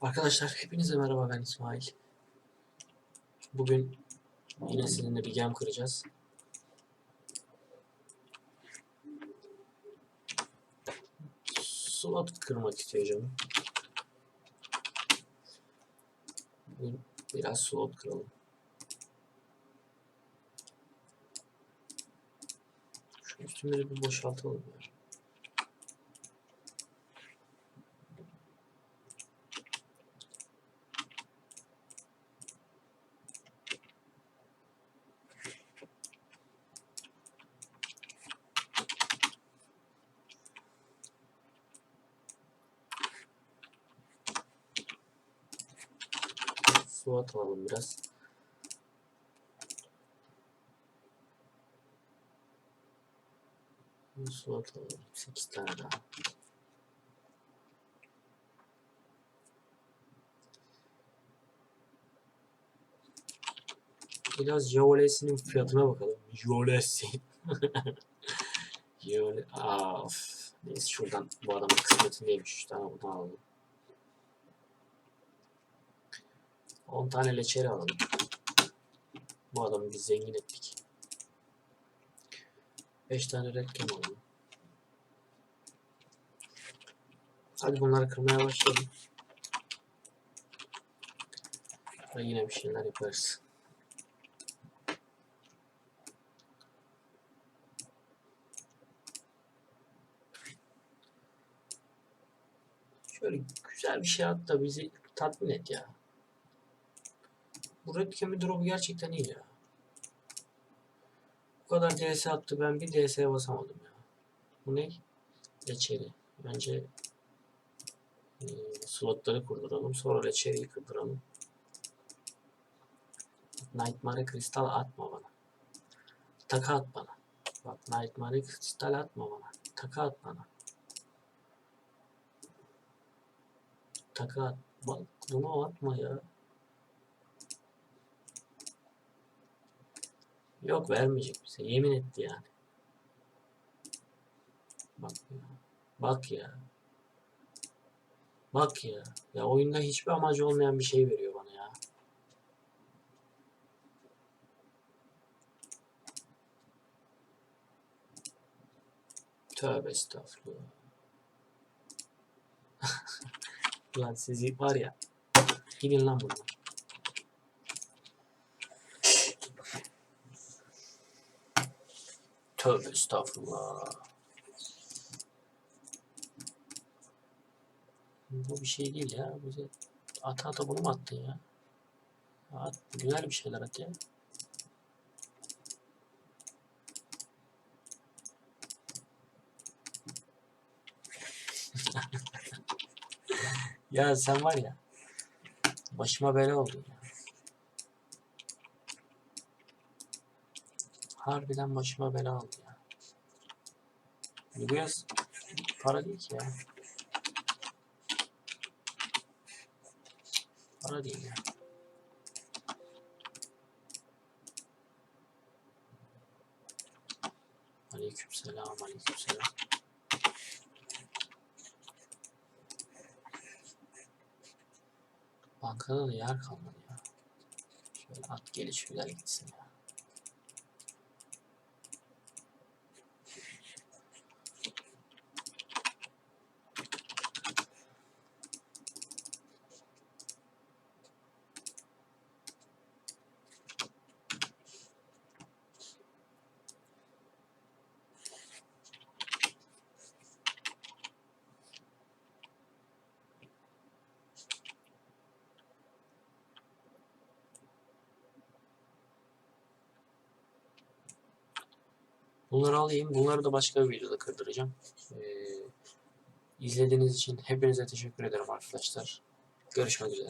Arkadaşlar hepinize merhaba ben İsmail. Bugün yine sizinle bir gem kıracağız. Slot kırmak istiyor canım. Bugün Biraz slot kıralım. Şu üstümüzü bir boşaltalım ya. Su atalım biraz. Su atalım. 8 tane daha. Biraz Javolesi'nin fiyatına bakalım. Jolesi. Jole... Aa, of. Neyse şuradan bu adamın kısmetindeymiş. 3 tane buradan alalım. 10 tane leçeri alalım. Bu adamı biz zengin ettik. 5 tane red cam alalım. Hadi bunları kırmaya başlayalım. Sonra yine bir şeyler yaparız. Şöyle güzel bir şey at da bizi tatmin et ya. Bu Red Cam'i drop'u gerçekten iyi ya. Bu kadar DS attı ben bir DS'ye basamadım ya. Bu ne? Leçeri. Bence e, slotları kurduralım. Sonra leçeriyi kırdıralım. Nightmare kristal atma bana. Taka at bana. Bak Nightmare kristal atma bana. Taka at bana. Taka at. Bak bunu atma ya. Yok vermeyecek bize. Yemin etti yani. Bak ya. Bak ya. Bak ya. Ya oyunda hiçbir amacı olmayan bir şey veriyor bana ya. Tövbe estağfurullah. Lan sizi var ya. Gidin lan buradan. Tövbe estağfurullah. Bu bir şey değil ya. Bize ata ata bunu mu attın ya? At, güzel bir şeyler at ya. ya sen var ya. Başıma bela oldun ya. Harbiden başıma bela oldu ya. Bu yaz para değil ki ya. Para değil ya. Aleykümselam, aleykümselam. Bankada da yer kalmadı ya. Şöyle at geliş güzel gitsin ya. Bunları alayım. Bunları da başka bir videoda kırdıracağım. Ee, izlediğiniz için hepinize teşekkür ederim arkadaşlar. Görüşmek üzere.